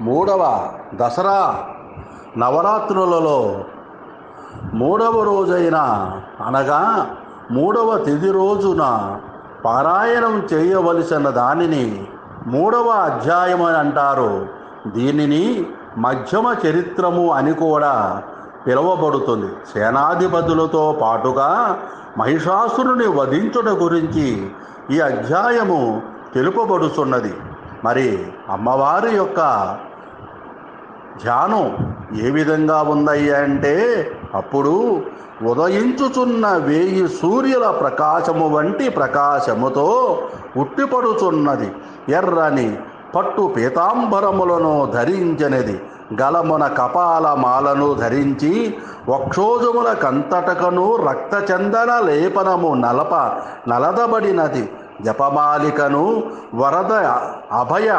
మూడవ దసరా నవరాత్రులలో మూడవ రోజైన అనగా మూడవ తిది రోజున పారాయణం చేయవలసిన దానిని మూడవ అధ్యాయం అని అంటారు. దీనిని మధ్యమ చరిత్రము అని కూడా పిలువబడుతుంది. సేనాధిపతులతో పాటుగా మహిషాసురుని వధించుట గురించి ఈ అధ్యాయము తెలుపబడుతున్నది మరి అమ్మవారి యొక్క ధ్యానం ఏ విధంగా ఉందయ్యా అంటే అప్పుడు ఉదయించుచున్న వేయి సూర్యుల ప్రకాశము వంటి ప్రకాశముతో ఉట్టిపడుచున్నది. ఎర్రని పట్టు పీతాంబరములను ధరించినది. గలమున కపాల మాలను ధరించి వక్షోజముల కంతటకను రక్తచందన లేపనము నలప నలదబడినది. జపమాలికను వరద అభయ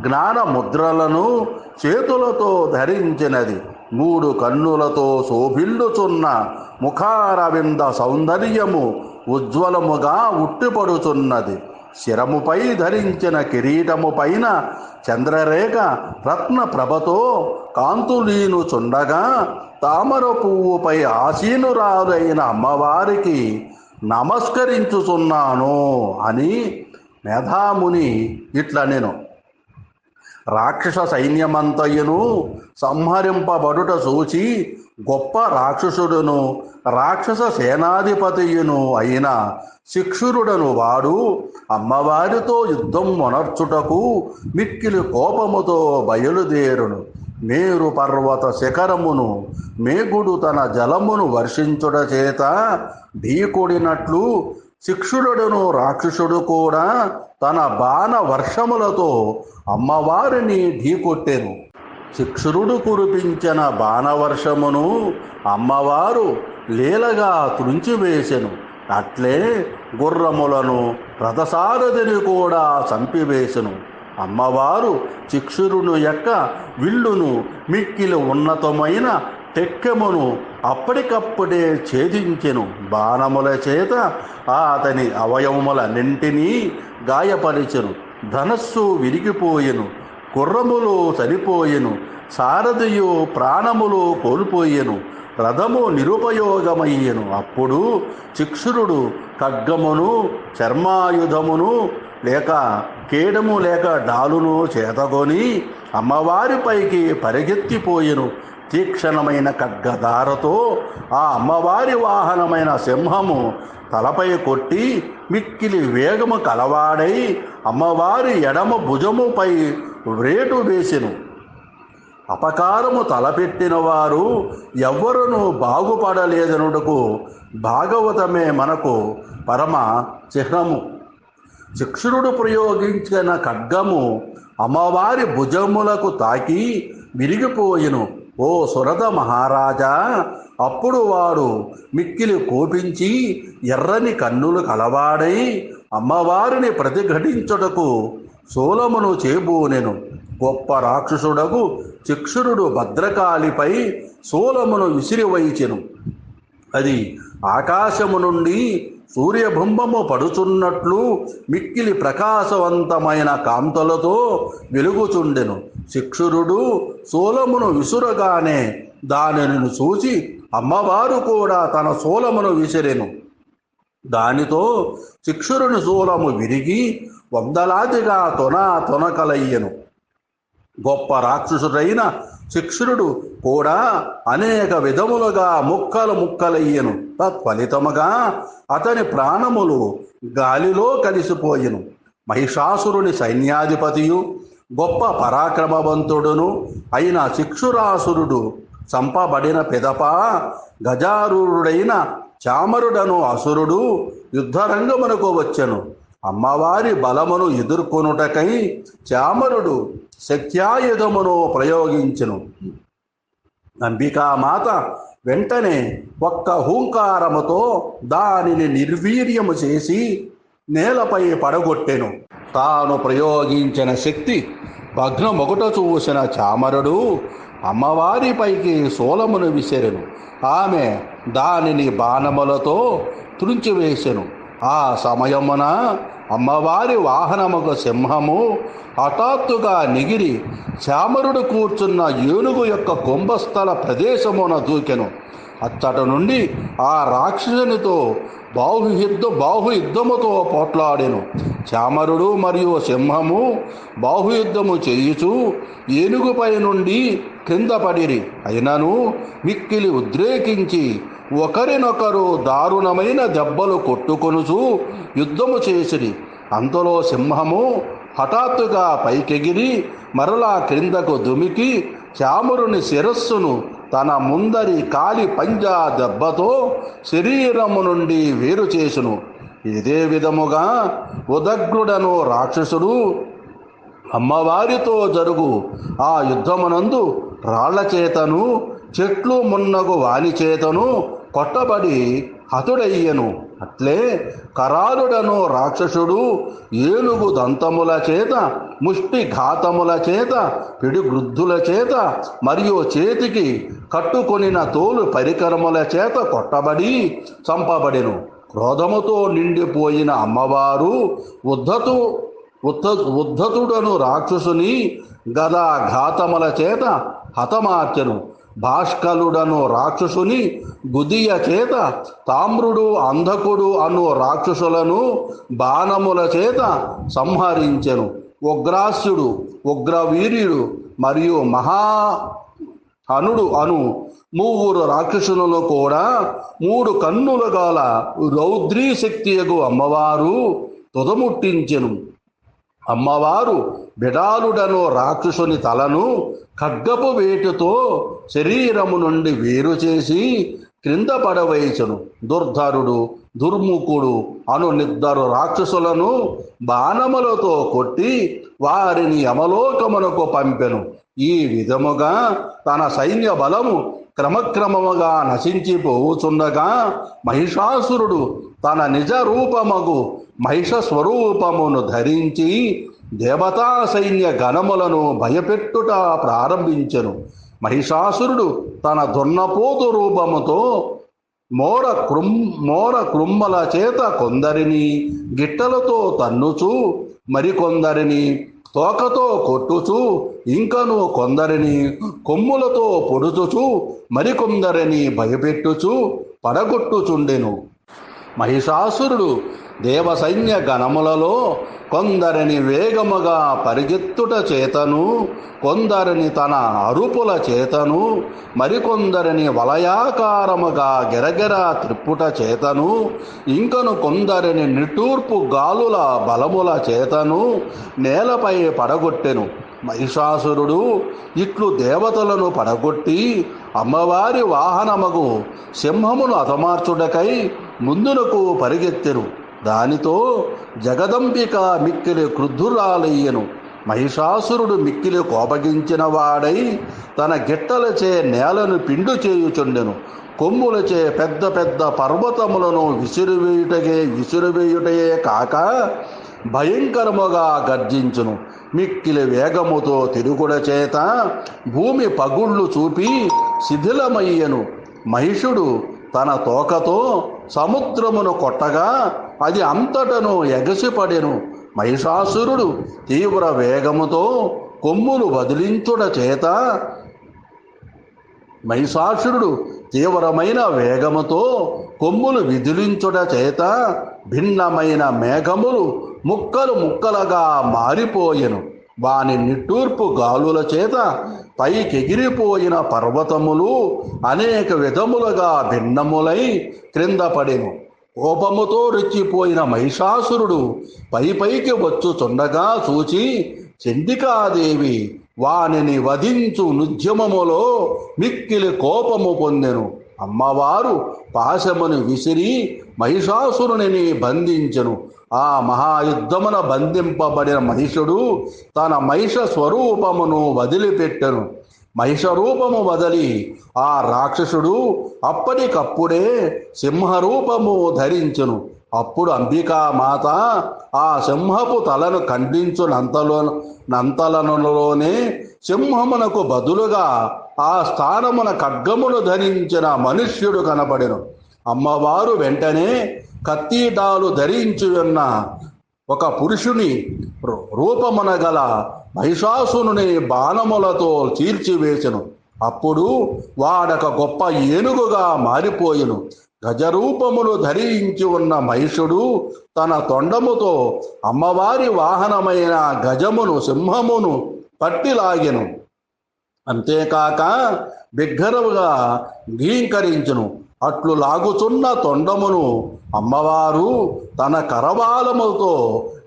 జ్ఞాన ముద్రలను చేతులతో ధరించినది. మూడు కన్నులతో శోభిల్లుచున్న ముఖారవింద సౌందర్యము ఉజ్వలముగా ఉట్టిపడుచున్నది. శిరముపై ధరించిన కిరీటము పైన చంద్రరేఖ రత్న ప్రభతో కాంతులీను చుండగా తామర పువ్వుపై ఆసీనురాలైన అమ్మవారికి నమస్కరించుచున్నాను అని మేధాముని ఇట్లా నేను రాక్షస సైన్యమంతయును సంహరింపబడుట చూచి గొప్ప రాక్షసుడును రాక్షస సేనాధిపతియును అయిన శిక్షురుడను వాడు అమ్మవారితో యుద్ధం మొనర్చుటకు మిక్కిలి కోపముతో బయలుదేరును. మేరు పర్వత శిఖరమును మేగుడు తన జలమును వర్షించుట చేత ఢీకొడినట్లు శిక్షుడును రాక్షసుడు కూడా తన బాణ వర్షములతో అమ్మవారిని ఢీకొట్టెను. శిక్షురుడు కురిపించిన బాణవర్షమును అమ్మవారు లీలగా త్రుంచివేసెను అట్లే గుర్రములను రథసారథిని కూడా చంపివేసెను. అమ్మవారు చిక్షురును యొక్క విల్లును మిక్కిలి ఉన్నతమైన టెక్కెమును అప్పటికప్పుడే ఛేదించెను. బాణముల చేత అతని అవయవములన్నింటినీ గాయపరిచెను. ధనస్సు విరిగిపోయెను. గుర్రములు చనిపోయెను. సారథియు ప్రాణములు కోల్పోయెను. రథము నిరుపయోగమయ్యెను. అప్పుడు చిక్షురుడు ఖడ్గమును చర్మాయుధమును లేక కేడము లేక డాలును చేతకొని అమ్మవారిపైకి పరిగెత్తిపోయెను. తీక్షణమైన ఖడ్గధారతో ఆ అమ్మవారి వాహనమైన సింహము తలపై కొట్టి మిక్కిలి వేగము కలవాడై అమ్మవారి ఎడమ భుజముపై వ్రేటు వేసెను. అపకారము తలపెట్టిన వారు ఎవ్వరును బాగుపడలేదనుటకు భాగవతమే మనకు పరమ చిహ్నము. శిక్షురుడు ప్రయోగించిన ఖడ్గము అమ్మవారి భుజములకు తాకి విరిగిపోయెను. ఓ సురద మహారాజా అప్పుడు వాడు మిక్కిలి కోపించి ఎర్రని కన్నులు కలవాడై అమ్మవారిని ప్రతిఘటించుటకు శూలమును చేబూనెను. గొప్ప రాక్షసుడకు చిక్షురుడు భద్రకాళిపై శూలమును విసిరివైచెను. అది ఆకాశము నుండి సూర్యబింబము పడుచున్నట్లు మిక్కిలి ప్రకాశవంతమైన కాంతలతో వెలుగుచుండెను. శిక్షురుడు సోలమును విసురగానే దానిని చూసి అమ్మవారు కూడా తన సోలమును విసిరెను. దానితో శిక్షురుని శూలము విరిగి వందలాదిగా తొన తొనకలయ్యెను గొప్ప రాక్షసుడైన శిక్షురుడు కూడా అనేక విధములుగా ముక్కలు ముక్కలయ్యెను. తత్ఫలితముగా అతని ప్రాణములు గాలిలో కలిసిపోయిను. మహిషాసురుని సైన్యాధిపతియు గొప్ప పరాక్రమవంతుడును అయిన శిక్షురాసురుడు చంపబడిన పిదప గజారూరుడైన చామరుడను అసురుడు యుద్ధరంగమునకు వచ్చెను. అమ్మవారి బలమును ఎదుర్కొనుటకై చామరుడు శక్త్యాయుధమును ప్రయోగించెను. అంబికామాత వెంటనే ఒక్క హూంకారముతో దానిని నిర్వీర్యము చేసి నేలపై పడగొట్టెను. తాను ప్రయోగించిన శక్తి భగ్నమొకట చూసిన చామరుడు అమ్మవారిపైకి శూలమును విసిరెను. ఆమె దానిని బాణములతో త్రుంచివేసెను. ఆ సమయమున అమ్మవారి వాహనముగ సింహము హఠాత్తుగా నిగిరి చామరుడు కూర్చున్న ఏనుగు యొక్క కుంభస్థల ప్రదేశమున దూకెను. అచ్చట నుండి ఆ రాక్షసునితో బాహుయుద్ధ బాహుయుద్ధముతో పోట్లాడెను. చామరుడు మరియు సింహము బాహుయుద్ధము చేయుచు ఏనుగుపై నుండి క్రింద పడిరి. అయినను మిక్కిలి ఉద్రేకించి ఒకరినొకరు దారుణమైన దెబ్బలు కొట్టుకొనుచు యుద్ధము చేసిరి. అంతలో సింహము హఠాత్తుగా పైకెగిరి మరలా క్రిందకు దుమికి చామురుని శిరస్సును తన ముందరి కాలి పంజా దెబ్బతో శరీరము నుండి వేరు చేసును. ఇదే విధముగా ఉదగ్రుడను రాక్షసుడు అమ్మవారితో జరుగు ఆ యుద్ధమునందు రాళ్ళ చేతను చెట్లు మున్నగు వాలిచేతను కొట్టబడి హతుడయ్యను. అట్లే కరాలుడను రాక్షసుడు ఏనుగు దంతముల చేత ముష్టి ఘాతముల చేత పిడిగృద్ధుల చేత మరియు చేతికి కట్టుకొనిన తోలు పరికరముల చేత కొట్టబడి చంపబడెను. క్రోధముతో నిండిపోయిన అమ్మవారు ఉద్ధతు ఉద్ధ ఉద్ధతుడను రాక్షసుని గదా ఘాతముల చేత హతమార్చెను. భాష్కలుడను రాక్షసుని గుదియ చేత తామ్రుడు అంధకుడు అను రాక్షసులను బాణముల చేత సంహరించెను. ఉగ్రాస్యుడు ఉగ్రవీర్యుడు మరియు మహా అనుడు అను మూవురు రాక్షసులను కూడా మూడు కన్నుల గల రౌద్రీ శక్తియగు అమ్మవారు తుదముట్టించెను. అమ్మవారు బిడాలుడను రాక్షసుని తలను ఖడ్గపు వేటుతో శరీరము నుండి వేరు చేసి క్రింద పడవేయుచును దుర్ధరుడు దుర్ముఖుడు అను నిద్దరు రాక్షసులను బాణములతో కొట్టి వారిని యమలోకమునకు పంపెను. ఈ విధముగా తన సైన్య బలము క్రమక్రమముగా నశించిపోవుచుండగా మహిషాసురుడు తన నిజ రూపమగు మహిష స్వరూపమును ధరించి దేవతా సైన్య గణములను భయపెట్టుట ప్రారంభించెను. మహిషాసురుడు తన దున్నపోతు రూపముతో మోర కృం మోర కృమ్మల చేత కొందరిని గిట్టలతో తన్నుచు మరికొందరిని తోకతో కొట్టుచు ఇంకను కొందరిని కొమ్ములతో పొడుచుచు మరికొందరిని భయపెట్టుచు పడగొట్టుచుండెను. మహిషాసురుడు దేవసైన్య గణములలో కొందరిని వేగముగా పరిగెత్తుట చేతను కొందరిని తన అరుపుల చేతను మరికొందరిని వలయాకారముగా గిరగిరా త్రిప్పుట చేతను ఇంకను కొందరిని నిటూర్పు గాలుల బలముల చేతను నేలపై పడగొట్టెను. మహిషాసురుడు ఇట్లు దేవతలను పడగొట్టి అమ్మవారి వాహనమగు సింహమును అతమార్చుడకై ముందునకు పరిగెత్తెను. దానితో జగదంబిక మిక్కిలి క్రుద్ధురాలయ్యను. మహిషాసురుడు మిక్కిలి కోపగించిన వాడై తన గిట్టలచే నేలను పిండు చేయుచుండెను. కొమ్ములచే పెద్ద పెద్ద పర్వతములను విసిరివేయుటగే విసిరివేయుటయే కాక భయంకరముగా గర్జించును. మిక్కిలి వేగముతో తిరుగుడ చేత భూమి పగుళ్ళు చూపి శిథిలమయ్యను. మహిషుడు తన తోకతో సముద్రమును కొట్టగా అది అంతటను ఎగసిపడెను. మహిషాసురుడు తీవ్ర వేగముతో కొమ్ములు వదిలించుట చేత మహిషాసురుడు తీవ్రమైన వేగముతో కొమ్ములు విదిలించుట చేత భిన్నమైన మేఘములు ముక్కలు ముక్కలుగా మారిపోయెను. వాని నిట్టూర్పు గాలుల చేత పైకెగిరిపోయిన పర్వతములు అనేక విధములుగా భిన్నములై క్రింద పడెను కోపముతో రెచ్చిపోయిన మహిషాసురుడు పై పైకి వచ్చుచుండగా చూచి చండికాదేవి వానిని వధించు నుద్యమములో మిక్కిలి కోపము పొందెను. అమ్మవారు పాశమును విసిరి మహిషాసురుని బంధించెను. ఆ మహాయుద్ధమున బంధింపబడిన మహిషుడు తన మహిష స్వరూపమును వదిలిపెట్టెను. మహిష రూపము వదలి ఆ రాక్షసుడు అప్పటికప్పుడే సింహరూపము ధరించెను. అప్పుడు అంబికా మాత ఆ సింహపు తలను ఖండించునంతలో నంతలనులోనే సింహమునకు బదులుగా ఆ స్థానమున ఖడ్గమును ధరించిన మనుష్యుడు కనబడెను. అమ్మవారు వెంటనే కత్తీటాలు ధరించి ఉన్న ఒక పురుషుని రూ- రూపమున గల మహిషాసుని బాణములతో చీల్చివేసెను అప్పుడు వాడొక గొప్ప ఏనుగుగా మారిపోయెను. గజరూపమును ధరించి ఉన్న మహిషుడు తన తొండముతో అమ్మవారి వాహనమైన గజమును సింహమును పట్టిలాగెను. అంతేకాక బిగ్గరవుగా గీంకరించును అట్లు లాగుచున్న తొండమును అమ్మవారు తన కరవాలముతో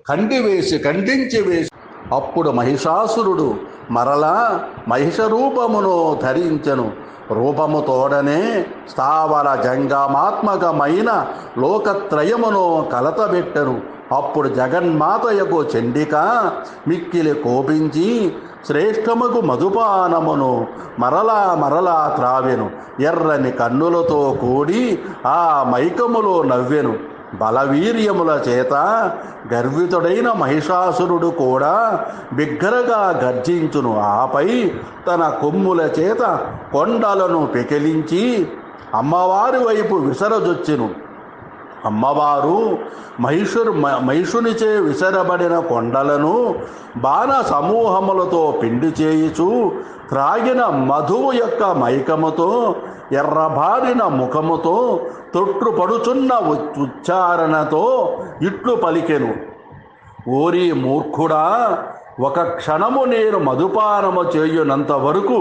ఖండివేసి ఖండించి వేసి అప్పుడు మహిషాసురుడు మరలా మహిష రూపమును ధరించెను. రూపము తోడనే స్థావర జంగమాత్మకమైన లోకత్రయమును కలతబెట్టెను అప్పుడు జగన్మాతయకు చండిక మిక్కిలి కోపించి శ్రేష్టముకు మధుపానమును మరలా మరలా త్రావెను. ఎర్రని కన్నులతో కూడి ఆ మైకములో నవ్వెను. బలవీర్యముల చేత గర్వితుడైన మహిషాసురుడు కూడా బిగ్గరగా గర్జించును. ఆపై తన కొమ్ముల చేత కొండలను పెకిలించి అమ్మవారి వైపు విసరజొచ్చెను అమ్మవారు మహిషురు మ- మహిషునిచే విసరబడిన కొండలను బాణ సమూహములతో పిండి చేయుచు త్రాగిన మధువు యొక్క మైకముతో ఎర్రబారిన ముఖముతో తొట్టుపడుచున్న ఉచ్చారణతో ఇట్లు పలికెను. ఓరి మూర్ఖుడా ఒక క్షణము నేను మధుపానము చేయునంత వరకు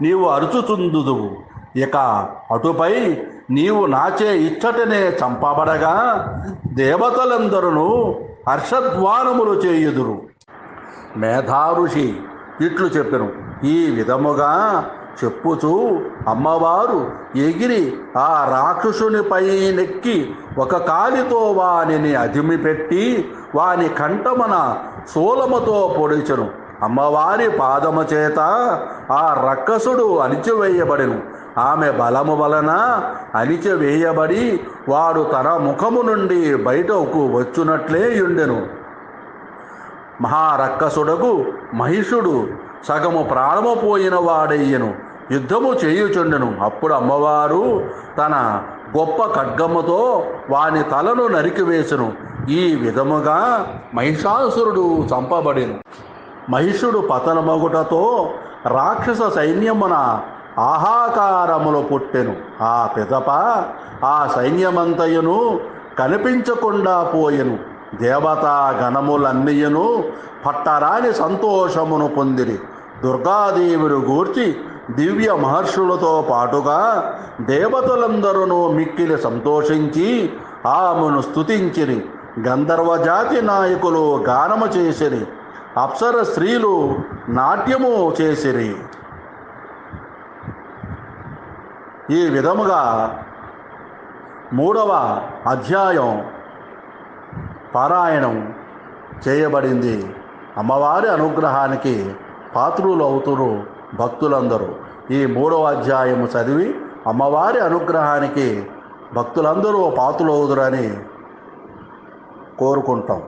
నీవు అరుచుచుందుదువు ఇక అటుపై నీవు నాచే ఇచ్చటనే చంపబడగా దేవతలందరూ హర్షధ్వానములు చేయుదురు. మేధాఋషి ఇట్లు చెప్పెను. ఈ విధముగా చెప్పుచూ అమ్మవారు ఎగిరి ఆ రాక్షసునిపై నెక్కి ఒక కాలితో వానిని అదిమిపెట్టి వాని కంఠమన శూలముతో పొడిచెను. అమ్మవారి పాదము చేత ఆ రక్కసుడు అణిచివేయబడెను. ఆమె బలము వలన అణిచివేయబడి వాడు తన ముఖము నుండి బయటకు వచ్చునట్లే యుండెను. మహారక్కసుడకు మహిషుడు సగము ప్రాణము పోయిన వాడయ్యను. యుద్ధము చేయుచుండెను. అప్పుడు అమ్మవారు తన గొప్ప ఖడ్గముతో వాని తలను నరికివేసెను ఈ విధముగా మహిషాసురుడు చంపబడిను. మహిషుడు పతనమగుటతో రాక్షస సైన్యమున ఆహాకారములు పుట్టెను. ఆ పిదప ఆ సైన్యమంతయును కనిపించకుండా పోయెను. దేవతా గణములన్నీయును పట్టరాని సంతోషమును పొందిరి. దుర్గాదేవిని గూర్చి దివ్య మహర్షులతో పాటుగా దేవతలందరూ మిక్కిలి సంతోషించి ఆమెను స్తుతించిరి. గంధర్వజాతి నాయకులు గానము చేసిరి. అప్సర స్త్రీలు నాట్యము చేసిరి. ఈ విధముగా మూడవ అధ్యాయం పారాయణం చేయబడింది. అమ్మవారి అనుగ్రహానికి పాత్రులు అవుతురు భక్తులందరూ. ఈ మూడవ అధ్యాయము చదివి అమ్మవారి అనుగ్రహానికి భక్తులందరూ పాత్రులవుదురని కోరుకుంటాం.